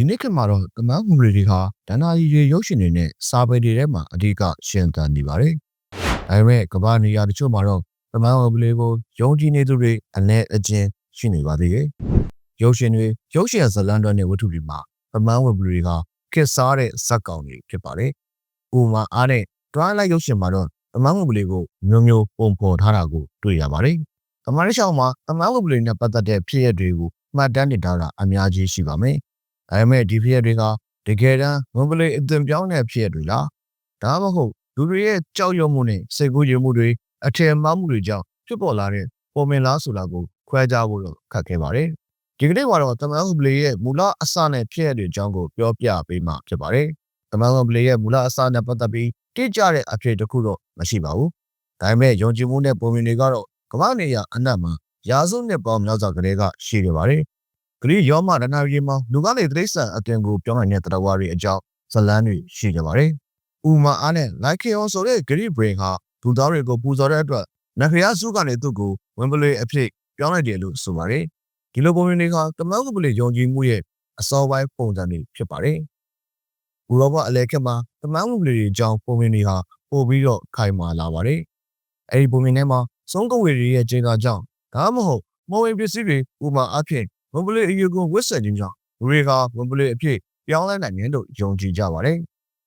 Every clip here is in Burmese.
ဒီနေ့ခေတ်မှာတော့တမန်ဟူရီတွေဟာဒန္နာရီတွေရုပ်ရှင်တွေနဲ့စာပေတွေထဲမှာအဓိကရှင်သန်နေပါတယ်။ဒါပေမဲ့ကမ္ဘာနေရာတချို့မှာတော့တမန်ဟူရီကိုယုံကြည်နေသူတွေအနည်းအကျဉ်းရှိနေပါသေးတယ်။ရုပ်ရှင်တွေရုပ်ရှင်ဇာတ်လမ်းတွေနဲ့ဝတ္ထုတွေမှာတမန်ဟူရီတွေကခေတ်စားတဲ့ဇာတ်ကောင်တွေဖြစ်ပါတယ်။ဥပမာအားနဲ့တွိုင်းလိုက်ရုပ်ရှင်မှာတော့တမန်ဟူရီကိုမျိုးမျိုးပုံဖော်ထားတာကိုတွေ့ရပါတယ်။တမန်ရရှောင်းမှာတမန်ဟူရီနဲ့ပတ်သက်တဲ့ဖြစ်ရပ်တွေကိုမှတ်တမ်းတင်ထားတာအများကြီးရှိပါမယ်။ ဒါပေမဲ့ဒီဖြစ်ရပ်တွေကတကယ်တမ်းမွန်ပလေးအသွင်ပြောင်းတဲ့ဖြစ်ရပ်တွေလား။ဒါမှမဟုတ်လူတွေရဲ့ကြောက်ရွံ့မှုနဲ့စိတ်ကူးယဉ်မှုတွေအထင်မှားမှုတွေကြောင့်ဖြစ်ပေါ်လာတဲ့ပုံမင်လားဆိုတာကိုခွဲခြားဖို့တော့ခက်ခဲပါတယ်။ဒီကနေ့မှာတော့တမန်ဟူပလေးရဲ့မူလအစနဲ့ဖြစ်ရပ်တွေအကြောင်းကိုပြောပြပေးမှာဖြစ်ပါတယ်။တမန်ဟူပလေးရဲ့မူလအစနဲ့ပတ်သက်ပြီးတိကျတဲ့အဖြစ်တစ်ခုတော့မရှိပါဘူး။ဒါပေမဲ့ယုံကြည်မှုနဲ့ပုံမြင်တွေကတော့ကမ္ဘာနေရာအနှံ့မှာရာစုနှစ်ပေါင်းများစွာကလေးကရှိနေပါတယ်။ ဂရိယောမဒနာရီမှာလူကနေတိရစ္ဆာန်အသွင်ကိုပြောင်းနိုင်တဲ့တရားဝါတွေအကြောင်းဇလန်းတွေရှိနေပါတယ်။ဥမာအားနဲ့လိုက်ခေယောဆိုတဲ့ဂရိဘရင်ဟာလူသားတွေကိုပူဇော်တဲ့အတွက်နခရစုကနေသူ့ကိုဝင်ပလေအဖြစ်ပြောင်းလိုက်တယ်လို့ဆိုပါတယ်။ဒီလိုပုံမြင်တွေကတမန်ကပလေယုံကြည်မှုရဲ့အစောပိုင်းပုံစံတွေဖြစ်ပါတယ်။ဥရောပအလဲခက်မှာတမန်ကပလေတွေအကြောင်းပုံမြင်တွေဟာပို့ပြီးတော့ခိုင်မာလာပါတယ်။အဲဒီပုံမြင်ထဲမှာဆုံးကဝေတွေရဲ့ကျင်းသားကြောင့်ဒါမှမဟုတ်မော်ဝင်ပစ္စည်းတွေဥမာအဖြစ် ဝန်ပလေအယူကိုဝစ်ဆက်ခြင်းကြောင့်လူတွေကဝန်ပလေအဖြစ်ပြောင်းလဲနိုင်တယ်လို့ယုံကြည်ကြပါတယ်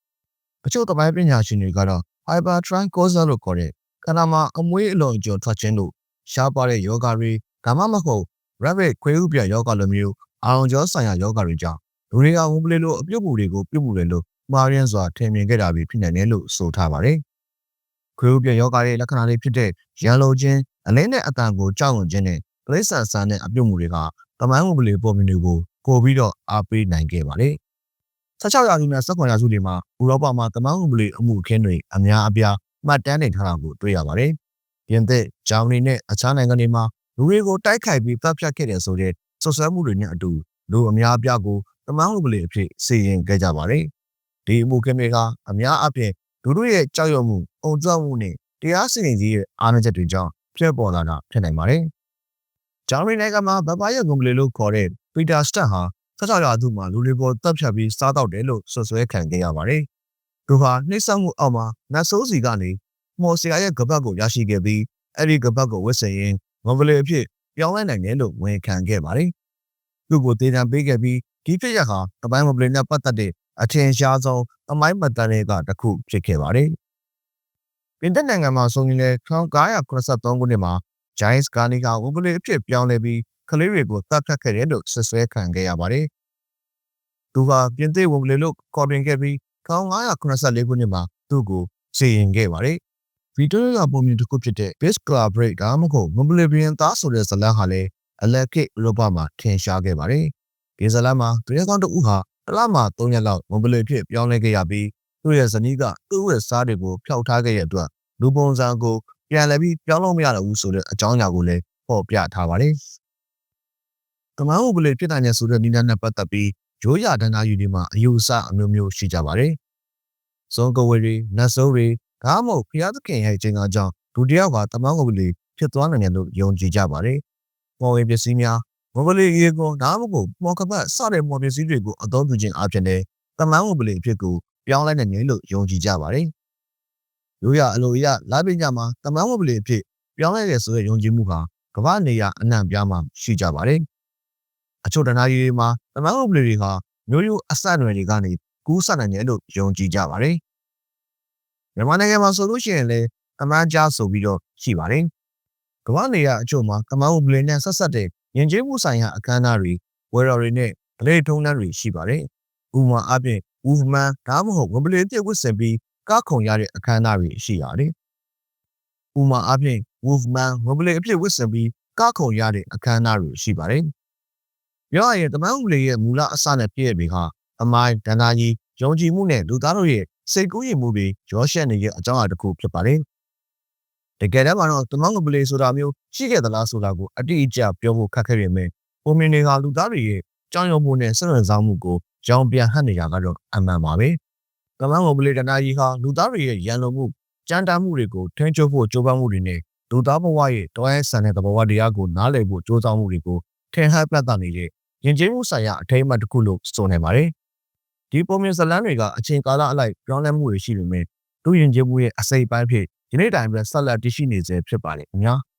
။အချို့သမိုင်းပညာရှင်တွေကတော့ hypertrichosis လို့ခေါ်တဲ့ခန္ဓာမှာအမွေးအလွန်အကျွံထွက်ခြင်းတို့ရှားပါတဲ့ယောဂတွေဒါမှမဟုတ် rabbit ခွေးဥပြယောဂလိုမျိုးအာရုံကြောဆိုင်ရာယောဂတွေကြောင့်လူတွေကဝန်ပလေလိုအပြုတ်မှုတွေကိုပြုတ်မှုတယ်လို့မှားရင်းစွာထင်မြင်ခဲ့တာဖြစ်နိုင်တယ်လို့ဆိုထားပါတယ်။ခွေးဥပြယောဂရဲ့လက္ခဏာတွေဖြစ်တဲ့ရန်လိုခြင်းအလင်းနဲ့အတန်ကိုကြောက်ရွံ့ခြင်းနဲ့ပရိစ္ဆာန်ဆန်းတဲ့အပြုတ်မှုတွေက တမိုင်းဝင်ပလေပုံမြင်တွေကိုပို့ပြီးတော့အားပေးနိုင်ခဲ့ပါတယ်။16ရာစုနဲ့18ရာစုတွေမှာဥရောပမှာတမိုင်းဝင်ပလေအမှုအခင်းတွေအများအပြားမှတ်တမ်းတင်ထားတာကိုတွေ့ရပါတယ်။ပြင်သစ်၊ဂျာမနီနဲ့အခြားနိုင်ငံတွေမှာလူတွေကိုတိုက်ခိုက်ပြီးတပ်ဖြတ်ခဲ့တဲ့ဆိုတဲ့ဆွဆွဲမှုတွေနဲ့အတူလူအများအပြားကိုတမိုင်းဝင်ပလေအဖြစ်စီရင်ခဲ့ကြပါတယ်။ဒီအမှုအခင်းတွေကအများအပြားလူတို့ရဲ့ကြောက်ရွံ့မှု၊အုံကြွမှုနဲ့တရားစီရင်ကြီးရဲ့အားနည်းချက်တွေကြောင့်ဖြစ်ပေါ်လာတာဖြစ်နိုင်ပါတယ်။ ဂျာမနီနိုင်ငံမှာဗပါရဲ့ဂုံပလီလို့ခေါ်တဲ့ပီတာစတက်ဟာ16ရာစုမှာလူတွေပေါ်တပ်ဖြတ်ပြီးစားတော့တယ်လို့ဆွဆွဲခံခဲ့ရပါတယ်။သူဟာနှိမ့်ဆက်မှုအောက်မှာနတ်ဆိုးစီကနေမော်စရာရဲ့ကပတ်ကိုရရှိခဲ့ပြီးအဲ့ဒီကပတ်ကိုဝတ်ဆင်ရင်ဂုံပလီအဖြစ်ပြောင်းလဲနိုင်တယ်လို့ဝန်ခံခဲ့ပါတယ်။သူ့ကိုတေးတံပေးခဲ့ပြီးဒီဖြစ်ရဟာတပိုင်းမပလီနဲ့ပတ်သက်တဲ့အထင်ရှားဆုံးအမိုင်းမတန်တွေကတစ်ခုဖြစ်ခဲ့ပါတယ်။ပြင်သစ်နိုင်ငံမှာဆိုရင်လည်း1983ခုနှစ်မှာ Giants ကနေကဝဘလီအဖြစ်ပြောင်းလဲပြီးကလေးတွေကိုတပ်ဖြတ်ခဲ့တယ်လို့ဆွဆွဲခံခဲ့ရပါတယ်။သူကပြင်သစ်ဝဘလီလို့ခေါ်တင်ခဲ့ပြီး1984ခုနှစ်မှာသူ့ကိုစီရင်ခဲ့ပါတယ်။ဗီတိုရီယာပုံမြင်တစ်ခုဖြစ်တဲ့ Base Club Break ဒါမှမဟုတ် Mobilian သားဆိုတဲ့ဇာတ်လမ်းဟာလည်းအလက်ကိဥရောပမှာထင်ရှားခဲ့ပါတယ်။ဒီဇာတ်လမ်းမှာသူရဲကောင်းတဦးဟာတလမှာ3ရက်လောက် Mobilian ဖြစ်ပြောင်းလဲခဲ့ရပြီးသူ့ရဲ့ဇနီးကသူ့ရဲ့စားတွေကိုဖျောက်ထားခဲ့တဲ့အတွက်လူပုံစံကို ပြန်လည်ပြီးပြောင်းလို့မရတော့ဘူးဆိုတဲ့အကြောင်းအရာကိုလည်းဖော်ပြထားပါတယ်။တမန်ဥပဒေဖြစ်နိုင်တဲ့ဆိုတဲ့နိဒတ်နဲ့ပတ်သက်ပြီးရိုးရာဒဏ္ဍာယူတွေမှာအယူအဆအမျိုးမျိုးရှိကြပါတယ်။စုံကဝေတွေနတ်ဆိုးတွေဒါမှမဟုတ်ဖျားသခင်ရဲ့ခြင်းကားကြောင့်ဒုတိယကတမန်ဥပဒေဖြစ်သွားနိုင်တယ်လို့ယုံကြည်ကြပါတယ်။ပေါ်ဝင်ပစ္စည်းများမဘလေးရေကောဒါမှမဟုတ်မော်ကပတ်စတဲ့မော်ပစ္စည်းတွေကိုအသုံးပြုခြင်းအပြင်လည်းတမန်ဥပဒေအဖြစ်ကိုပြောင်းလဲနိုင်တယ်လို့ယုံကြည်ကြပါတယ်။ ရိုးရအလိုရလာပညာမှာတမန်ဝပလီအဖြစ်ပြောင်းလဲတဲ့ဆိုတဲ့ယုံကြည်မှုဟာကမ္ဘာနေရအနှံ့ပြားမှာရှိကြပါတယ်။အချို့တနာရီတွေမှာတမန်ဝပလီတွေဟာမျိုးရိုးအဆက်အနွယ်တွေကနေကူးဆက်နိုင်တယ်လို့ယုံကြည်ကြပါတယ်။မြန်မာနိုင်ငံမှာဆိုလို့ရှိရင်လည်းတမန်ကြားဆိုပြီးတော့ရှိပါတယ်။ကမ္ဘာနေရအချို့မှာတမန်ဝပလီနဲ့ဆက်ဆက်တဲ့ယဉ်ကျေးမှုဆိုင်ရာအခမ်းအနားတွေဝယ်တော်တွေနဲ့ဗလေထုံးတန်းတွေရှိပါတယ်။ဥပမာအပြင် movement ဒါမှမဟုတ်ဝပလီအပြည့်ဝတ်ဆင်ပြီး ကခုံရတဲ့အခမ်းအနားတွေရှိရတယ်။ဥမာအပြင် movement ဝဘလေအဖြစ်ဝတ်ဆင်ပြီးကခုံရတဲ့အခမ်းအနားတွေရှိပါတယ်။ပြောရရင်တမန်ဥလေရဲ့မူလအစနဲ့ပြည့်တွေဟာအမိုင်းဒန္တာကြီးယုံကြည်မှုနဲ့လူသားတို့ရဲ့စိတ်ကူးယဉ်မှုတွေရောရှက်နေတဲ့အကြောင်းအရာတစ်ခုဖြစ်ပါတယ်။တကယ်တမ်းမှာတော့တမန်ဥပလေဆိုတာမျိုးရှိခဲ့သလားဆိုတာကိုအတိအကျပြောဖို့ခက်ခဲပေမဲ့ပုံမြင်တွေကလူသားတွေရဲ့ကြောင်ရုံမှုနဲ့စိတ်ဝင်စားမှုကိုကြောင်ပြန်ဟပ်နေကြတော့အမှန်ပါပဲ။ ကမန်းမိုဘလီတနာကြီးဟာလူသားတွေရဲ့ရန်လိုမှုကြမ်းတမ်းမှုတွေကိုထိန်းချုပ်ဖို့ကြိုးပမ်းမှုတွေနဲ့လူသားဘဝရဲ့တောရဲဆန်တဲ့သဘောဝတရားကိုနားလည်ဖို့ကြိုးစားမှုတွေကိုထင်ဟပ်ပြသနေတဲ့ယဉ်ကျေးမှုဆိုင်ရာအထိမ်းအမှတ်တစ်ခုလို့ဆိုနိုင်ပါတယ်။ဒီပုံမြင်ဇာတ်လမ်းတွေကအချိန်ကာလအလိုက်ပြောင်းလဲမှုတွေရှိပေမဲ့သူယဉ်ကျေးမှုရဲ့အစိတ်အပိုင်းဖြစ်ဒီနေ့တိုင်ပဲဆက်လက်တည်ရှိနေစေဖြစ်ပါလေခင်ဗျာ။